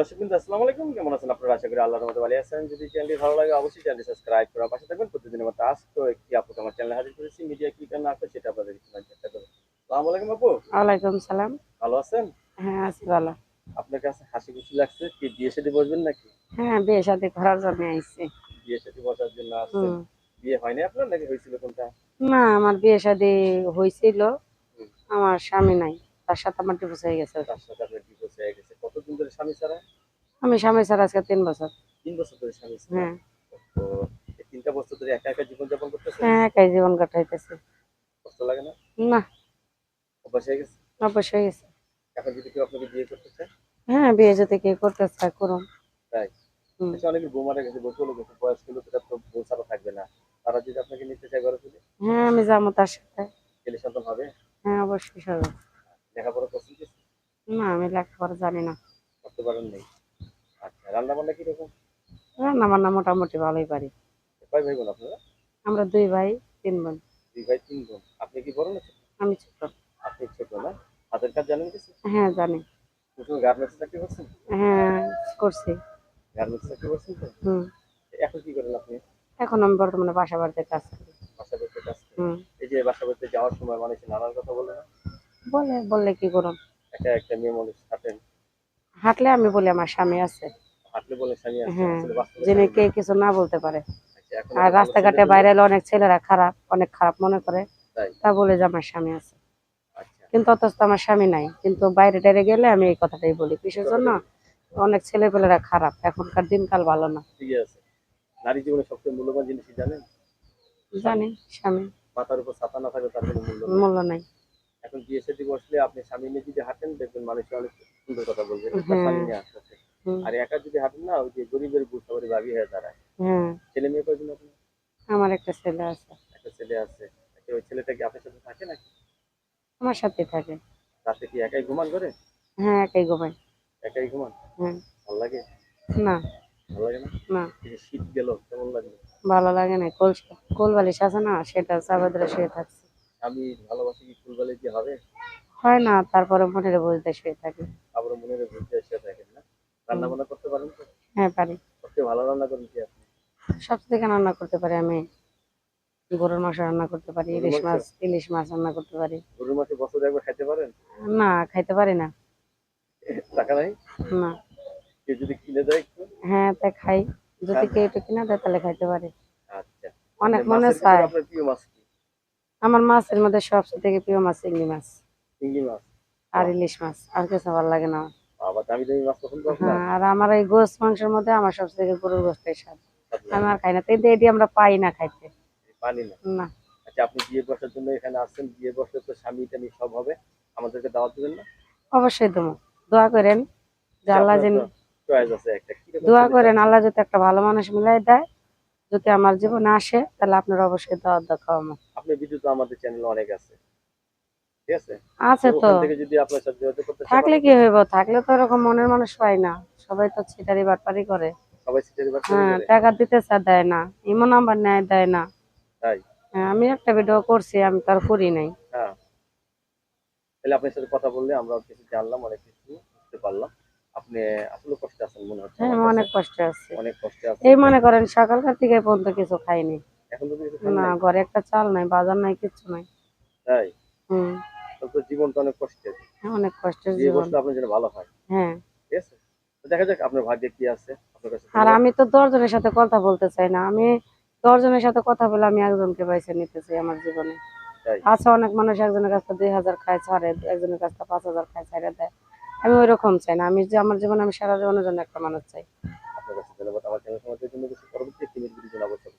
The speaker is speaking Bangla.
দর্শক বিন্দু আসসালামু আলাইকুম। কেমন আছেন আপনারা? আশা করি আল্লাহর মধ্যে ভালো আছেন। যদি চ্যানেলটি ভালো লাগে অবশ্যই চ্যানেলটি সাবস্ক্রাইব করে পাশে থাকবেন। প্রতিদিনের মতো আজ একটি আপু আমার চ্যানেলে হাজির করেছি। মিডিয়া কি কেন আসে সেটা আপনাদের শোনার চেষ্টা করব। আসসালামু আলাইকুম আপু। ওয়ালাইকুম সালাম। ভালো আছেন? হ্যাঁ আছি ভালো। আপনার কাছে হাসি খুশি লাগছে? কি বিয়ে সাথে বসবেন নাকি? হ্যাঁ বিয়ে শাদি করার জন্য আইছি। বিয়ে সাথে বসার জন্য আসছেন? বিয়ে হয়নি আপনার নাকি হয়েছিল কোনটা? না আমার বিয়ে শাদি হয়েছিল। আমার স্বামী নাই। তার সাথে আমার ডিভোর্স হয়ে গেছে। তার সাথে আপনার ডিভোর্স হয়ে গেছে কতদিন ধরে স্বামী ছাড়া? আমি স্বামী ছাড়া আজকে তিন বছর। তিন বছর ধরে স্বামী ছাড়া? হ্যাঁ। তো তিনটা বছর ধরে একা একা জীবন যাপন করতেছেন? হ্যাঁ একাই জীবন কাটাইতেছে। কষ্ট লাগে না? না। অভ্যাস হয়ে গেছে? অবশ্যই হয়ে গেছে। এখন যদি কেউ আপনাকে বিয়ে করতে চায়? হ্যাঁ বিয়ে যদি কে করতে চায় করুন। তাই। আচ্ছা অনেকে বউ মারা গেছে বউ চলে গেছে বয়স্ক লোকেরা তো বউ ছাড়া থাকবে না। তারা যদি আপনাকে নিতে চায় ঘরে হ্যাঁ আমি যাব তার সাথে। ছেলে সন্তান হবে? হ্যাঁ অবশ্যই লেখাপড়া পছন্দ না আমি লেখাপড়া জানি না। করতে পারেন নেই? আচ্ছা রান্না বান্না কীরকম? রান্না বান্না মোটামুটি ভালোই পারি। কয় ভাই বোন আপনারা? আমরা দুই ভাই তিন বোন। দুই ভাই তিন বোন। আপনি কি বড় না আমি ছোট। আপনি ছোট না? হাতের কাজ জানেন কিছু? হ্যাঁ জানি। প্রথমে গার্মেন্টস চাকরি করছেন? হ্যাঁ করছি। গার্মেন্টস চাকরি করছেন তো? হুম। এখন কি করেন আপনি? এখন আমি বর্তমানে বাসা বাড়িতে কাজ করি। বাসা বাড়িতে কাজ হুম। এই যে বাসা বাড়িতে যাওয়ার সময় মানুষ নানান কথা বলে না? বলে বললে কি করুন একা একটা মেয়ে মানুষ হাঁটেন হাঁটলে আমি বলি আমার স্বামী আছে। হ্যাঁ যিনি কে কিছু না বলতে পারে। আচ্ছা, আর রাস্তাঘাটে বাইরে এলে অনেক ছেলেরা খারাপ অনেক খারাপ মনে করে। তা বলে যে আমার স্বামী আছে। আচ্ছা। কিন্তু অথচ আমার স্বামী নাই। কিন্তু বাইরে টাইরে গেলে আমি এই কথাটাই বলি। কিসের জন্য? অনেক ছেলেপেলেরা খারাপ। এখনকার দিনকাল ভালো না। নারী জীবনে সবচেয়ে মূল্যবান জিনিস জানেন? জানি স্বামী। মাথার উপর ছাতা না থাকে তার কোনো মূল্য মূল্য নাই। এখন বিয়ে সাথে বসলে আপনি স্বামী নিয়ে যদি হাঁটেন দেখবেন মানুষ অনেক সুন্দর কথা বলবে তার। স্বামী নিয়ে আসতেছে। হুম, আর একা যদি হাঁটেন না ওই যে গরিবের বুঝ সবারই ভাবি হয়ে দাঁড়ায়। ছেলে মেয়ে কয়জন আপনি আমার একটা ছেলে আছে। একটা ছেলে আছে। ওই ছেলেটা কি আপনার সাথে থাকে নাকি? আমার সাথে থাকে। রাতে কি একাই ঘুমান করে হ্যাঁ একাই ঘুমাই। একাই ঘুমান? হ্যাঁ ভালো লাগে? না। ভালো লাগে না? না। শীত গেল কেমন লাগল ভালো লাগে না। কোল কোল বালিশ আছে না সেটা চাবাদরে শুয়ে থাকছে। আমি ভালোবাসি কি ফুলবালে কি হবে? হয় না তারপরে মনের বুঝতে শুয়ে থাকি। আবার মনের বুঝতে এসে থাকেন না? রান্না বান্না করতে পারেন তো? হ্যাঁ পারি। সবচেয়ে ভালো রান্না করেন কি আপনি? সব থেকে রান্না করতে পারি আমি। গরুর মাংস রান্না করতে পারি ইলিশ মাছ ইলিশ মাছ রান্না করতে পারি। গরুর মাসে বছরে একবার খাইতে পারেন? না খাইতে পারি না। টাকা নাই? না। কেউ যদি কিনে দেয় একটু? হ্যাঁ তাই খাই। যদি কেউ একটু কিনা দেয় তাহলে খাইতে পারি। আচ্ছা। অনেক মানে চায় আমার মাছের মধ্যে সবচেয়ে থেকে প্রিয় মাছ চিংড়ি মাছ। চিংড়ি মাছ। আর ইলিশ মাছ আর কিছু ভালো লাগে না আমার। হ্যাঁ আর আমার এই গোস মাংসের মধ্যে আমার থেকে গরুর গোস্তের স্বাদ। আমি আর খাই না তো এটি এটি আমরা পাই না খাইতে। না। আচ্ছা আপনি বিয়ে বসার জন্য এখানে আসছেন বিয়ে বসলে তো স্বামী টামি সব হবে। আমাদেরকে দাওয়াত দিবেন না? অবশ্যই দেবো। দোয়া করেন যে আল্লাহ যেন দোয়া করেন আল্লাহ যদি একটা ভালো মানুষ মিলাই দেয়। যদি আমার জীবনে আসে তাহলে আপনার অবশ্যই দাওয়াত আপনার ভিডিও তো আমাদের চ্যানেলে অনেক আছে। ঠিক আছে? আছে তো থেকে যদি আপনার সাথে যোগাযোগ করতে থাকলে কি হইব? থাকলে তো এরকম মনের মানুষ পাই না। সবাই তো ছিটারি বাটপারি করে। সবাই সিটারি বাট হ্যাঁ টাকা দিতে চা দেয় না। ইমো নাম্বার নেয় দেয় না। তাই? হ্যাঁ, আমি একটা ভিডিও করছি আমি তার করি নাই। হ্যাঁ। তাহলে আপনার সাথে কথা বললে আমরা কিছু জানলাম অনেক কিছু বুঝতে পারলাম। আপনি আসলে কষ্টে আছেন মনে হচ্ছে হ্যাঁ অনেক কাছে। কষ্ট আছে। অনেক কষ্টে আছেন। এই মনে করেন সকালকার থেকে পর্যন্ত কিছু খাইনি। এখন তো কিছু না ঘরে একটা চাল নাই বাজার নাই কিচ্ছু নাই। তাই? হুম। তাহলে তো অনেক কষ্টের। হ্যাঁ, অনেক কষ্টের জীবন। আপনার জন্য ভালো হয়। হ্যাঁ। ঠিক আছে? তো দেখা যাক আপনার ভাগ্যে কি আছে আপনার কাছে আর আমি তো দশজনের সাথে কথা বলতে চাই না। আমি দশজনের সাথে কথা বলে আমি একজনকে বাইছে নিতে চাই আমার জীবনে। আছে অনেক মানুষ একজনের কাছে দুই হাজার খায় ছাড়ে একজনের কাছে পাঁচ হাজার খায় ছাড়ে দেয়। আমি ওই রকম চাই না। আমি যে আমার জীবনে আমি সারা জীবনের জন্য একটা মানুষ চাই। আপনার কাছে ধন্যবাদ। আমার চ্যানেল সমাজের জন্য কিছু পরবর্তী একটি অবশ্যই